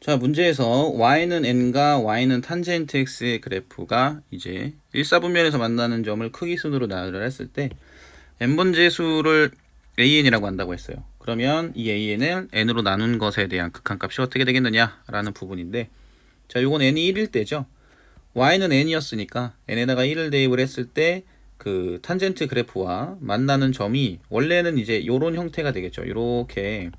자, 문제에서 y는 n과 y는 탄젠트 x의 그래프가 이제 1사분면에서 만나는 점을 크기 순으로 나열을 했을 때 n번째 수를 an이라고 한다고 했어요. 그러면 이 an을 n으로 나눈 것에 대한 극한값이 어떻게 되겠느냐라는 부분인데 자, 요건 n이 1일 때죠. y는 n이었으니까 n에다가 1을 대입을 했을 때 그 탄젠트 그래프와 만나는 점이 원래는 이제 요런 형태가 되겠죠. 요렇게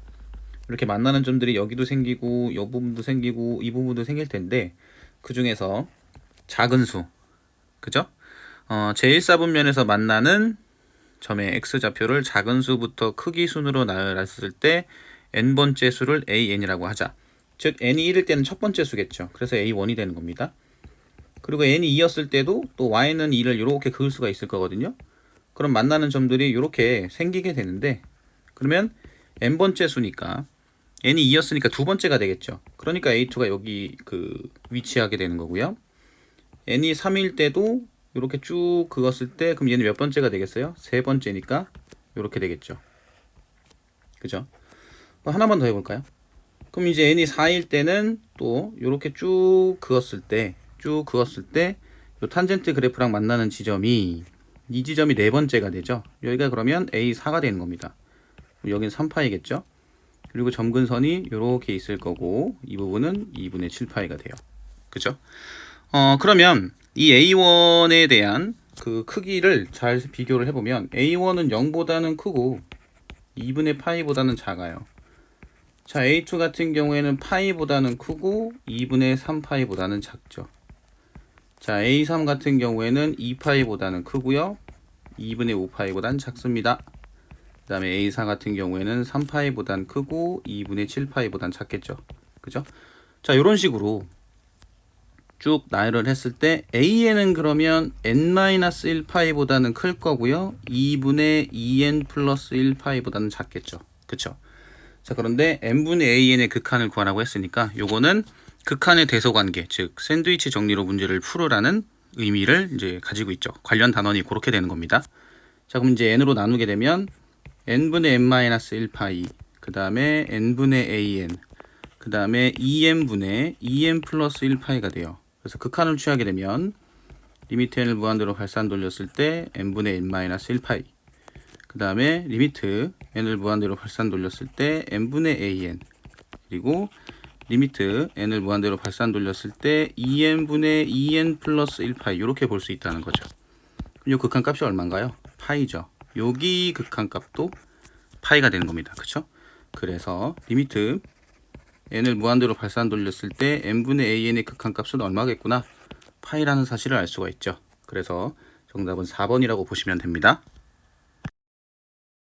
이렇게 만나는 점들이 여기도 생기고 요 부분도 생기고 이 부분도 생길 텐데 그 중에서 작은 수 그죠? 어, 제1사분면에서 만나는 점의 x좌표를 작은 수부터 크기 순으로 나열했을 때 n번째 수를 an이라고 하자. 즉 n이 1일 때는 첫 번째 수겠죠. 그래서 a1이 되는 겁니다. 그리고 n이 2였을 때도 또 y는 2를 이렇게 그을 수가 있을 거거든요. 그럼 만나는 점들이 이렇게 생기게 되는데 그러면 n번째 수니까 n이 2였으니까 두 번째가 되겠죠. 그러니까 a2가 여기 그 위치하게 되는 거고요. n이 3일 때도 이렇게 쭉 그었을 때 그럼 얘는 몇 번째가 되겠어요? 세 번째니까 이렇게 되겠죠. 그죠? 또 하나만 더 해볼까요? 그럼 이제 n이 4일 때는 또 이렇게 쭉 그었을 때, 쭉 그었을 때, 요 탄젠트 그래프랑 만나는 지점이 이 지점이 네 번째가 되죠. 여기가 그러면 a4가 되는 겁니다. 여긴 3파이겠죠. 그리고 점근선이 이렇게 있을 거고 이 부분은 2분의 7파이가 돼요. 그죠? 어, 그러면 이 A1에 대한 그 크기를 잘 비교를 해보면 A1은 0보다는 크고 2분의 파이보다는 작아요. 자, A2 같은 경우에는 파이보다는 크고 2분의 3파이보다는 작죠. 자, A3 같은 경우에는 2파이보다는 크고요. 2분의 5파이보다는 작습니다. 그 다음에 A4 같은 경우에는 3파이보단 크고 2분의 7파이보단 작겠죠. 그죠? 자, 이런 식으로 쭉 나열을 했을 때 AN은 그러면 n-1파이보다는 클 거고요. 2분의 2n 플러스 1파이보다는 작겠죠. 그쵸? 자, 그런데 n분의 an의 극한을 구하라고 했으니까 요거는 극한의 대소 관계, 즉 샌드위치 정리로 문제를 풀으라는 의미를 이제 가지고 있죠. 관련 단원이 그렇게 되는 겁니다. 자, 그럼 이제 n으로 나누게 되면 n분의 n-1파이 그 다음에 n분의 an 그 다음에 2n분의 2n 플러스 1파이가 돼요. 그래서 극한을 취하게 되면 리미트 n을 무한대로 발산 돌렸을 때 n분의 n-1파이 그 다음에 리미트 n을 무한대로 발산 돌렸을 때 n분의 an 그리고 리미트 n을 무한대로 발산 돌렸을 때 2n분의 2n 플러스 1파이 이렇게 볼 수 있다는 거죠. 그럼 이 극한 값이 얼마인가요? 파이죠. 여기 극한값도 파이가 되는 겁니다. 그쵸? 그래서 리미트 n을 무한대로 발산 돌렸을 때 n분의 an의 극한값은 얼마겠구나 파이라는 사실을 알 수가 있죠. 그래서 정답은 4번이라고 보시면 됩니다.